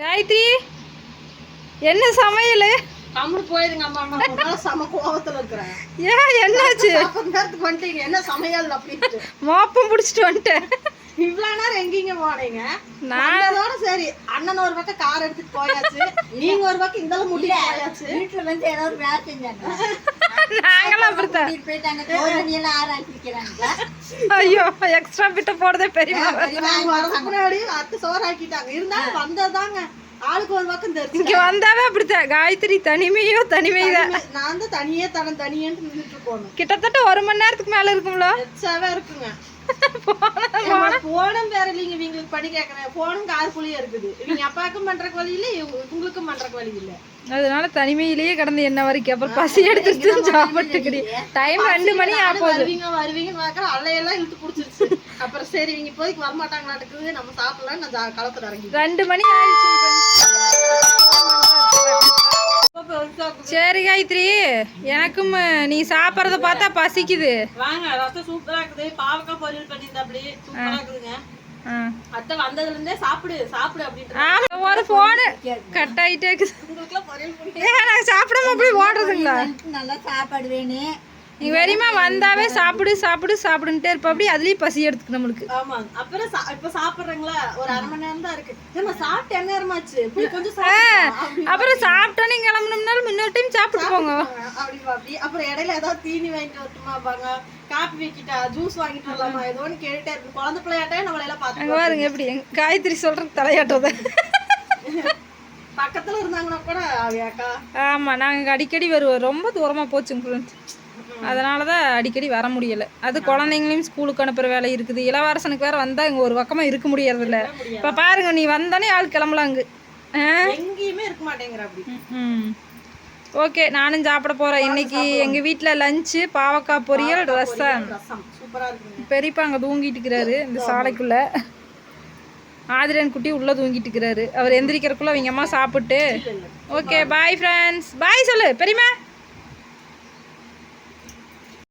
காயத்ரி என்ன சமையல்? கம்முனு போயிருங்க அம்மா உங்களால செம கோவத்துல இருக்கிறேன். ஏன் என்னாச்சு? நேரத்துக்கு வந்துட்டீங்க. என்ன சமையல் அப்படின்ட்டு. மோப்பம் பிடிச்சிட்டு வந்துட்டேன். இவ்வளவு நேரம் எங்கீங்க போனீங்க? நான் அதோட சரி. அண்ணன் ஒரு பக்கம் கார் எடுத்துட்டு போயாச்சு. நீங்க ஒரு பக்கம் இந்த முடி போயாச்சு. வீட்டுல வந்து ஏதாவது வேலை செஞ்சாங்க நாங்களும் அப்படித்தான். ஐயோ எக்ஸ்ட்ரா பிட்ட போடுறதே வரதுக்கு முன்னாடி அத்து சோறாக்கிட்டாங்க. இருந்தாலும் வந்ததாங்க. ஆளுக்கு ஒரு பக்கம் தெரிஞ்சு. இங்க வந்தாவே அப்படித்தான். காயத்ரி தனிமையோ தனிமைதான். நான் வந்து தனியே தனம் தனியேன்னு நின்றுட்டு போகணும் கிட்டத்தட்ட ஒரு மணி நேரத்துக்கு மேல இருக்கும்ல? எச்சாவே இருக்குங்க. போனும் வேற இல்லைங்க இவங்களுக்கு படி கேட்கறேன் போனும் காசுக்குள்ளேயே இருக்குது. இவங்க அப்பாவுக்கும் பண்றக்கு வழி இல்ல உங்களுக்கும் பண்றக்கு வழி இல்ல. அதனால தனிமையிலேயே கடந்து என்ன வரைக்கும் அப்புறம் பசி எடுத்துட்டு சாப்பிட்டுக்கிடி டைம் ரெண்டு மணி ஆக நானும் போகுது வருவீங்க வருவீங்கன்னு பார்க்கற அலையெல்லாம் இழுத்து பிடிச்சிருச்சு. அப்புறம் சரி இவங்க இப்போதைக்கு வரமாட்டாங்க நடக்குது நம்ம சாப்பிடலாம் நான் களத்துல இறங்கி ரெண்டு மணி ஆயிடுச்சு சரி காயத்ரி எனக்கும் நீ சாப்பிட்றத பார்த்தா பசிக்குது. வாங்க ரசம் சூப்பரா இருக்குது. பாவக்காய் பொரியல் பண்ணியிருந்தா அப்படி சூப்பரா இருக்குதுங்க. அத்தை வந்ததுல இருந்தே சாப்பிடு சாப்பிடு அப்படின்ட்டு ஆமா ஒரு போனு கட் ஆயிட்டே இருக்குது சாப்பிடாம அப்படி ஓடுறதுங்களா? நல்லா சாப்பாடு வேணும். நீ வெறிமா வந்தாவே சாப்பிடு சாப்பிடு சாப்பிடுன்ட்டே இருப்ப. அப்படி அதுலயும் பசி எடுத்துக்கு நம்மளுக்கு. ஆமாங்க அப்புறம் இப்ப சாப்பிடுறீங்களா? ஒரு அரை மணி நேரம் தான் இருக்கு. ஏமா சாப்பிட்டு என்ன நேரமாச்சு கொஞ்சம் அப்புறம் சாப்பிட்டோன்னே கிளம்பணும்னாலும் இன்னொரு டைம் சாப்பிட்டு போங்க. அப்படி அப்படி அப்புறம் இடையில ஏதாவது தீனி வாங்கிட்டு வரட்டுமாப்பாங்க காப்பி வைக்கிட்டா ஜூஸ் வாங்கிட்டு வரலாமா ஏதோ ஒன்று கேட்டுட்டே இருக்கு. குழந்தை பிள்ளையாட்டே நம்மள எல்லாம் பார்த்து பாருங்க எப்படி. காயத்ரி சொல்றது தலையாட்டத பக்கத்துல இருந்தாங்கன்னா கூட ஆமா நாங்க அடிக்கடி வருவோம். ரொம்ப தூரமா போச்சுங்க ஃப்ரெண்ட்ஸ் அதனால தான் அடிக்கடி வர முடியல. அது குழந்தைங்களையும் ஸ்கூலுக்கு அனுப்புற வேலை இருக்குது. இளவரசனுக்கு வேற வந்தா இங்க ஒரு பக்கமா இருக்க முடியறதில்ல. இப்ப பாருங்க நீ வந்தானே ஆள் கிளம்பலாம் அங்கு. எங்கேயுமே இருக்க மாட்டேங்கிற ம் ஓகே நானும் சாப்பிட போறேன். இன்னைக்கு எங்க வீட்ல லஞ்சு பாவக்காய் பொரியல் ரசம். பெரியப்பா அங்கே தூங்கிட்டு இருக்கிறாரு இந்த சாலைக்குள்ள. ஆதிரன் குட்டி உள்ள தூங்கிட்டு இருக்கிறாரு. அவர் எந்திரிக்கிறதுக்குள்ள அவங்க அம்மா சாப்பிட்டு. ஓகே பாய் ஃப்ரெண்ட்ஸ் பாய் சொல்லு பெரியம்மா.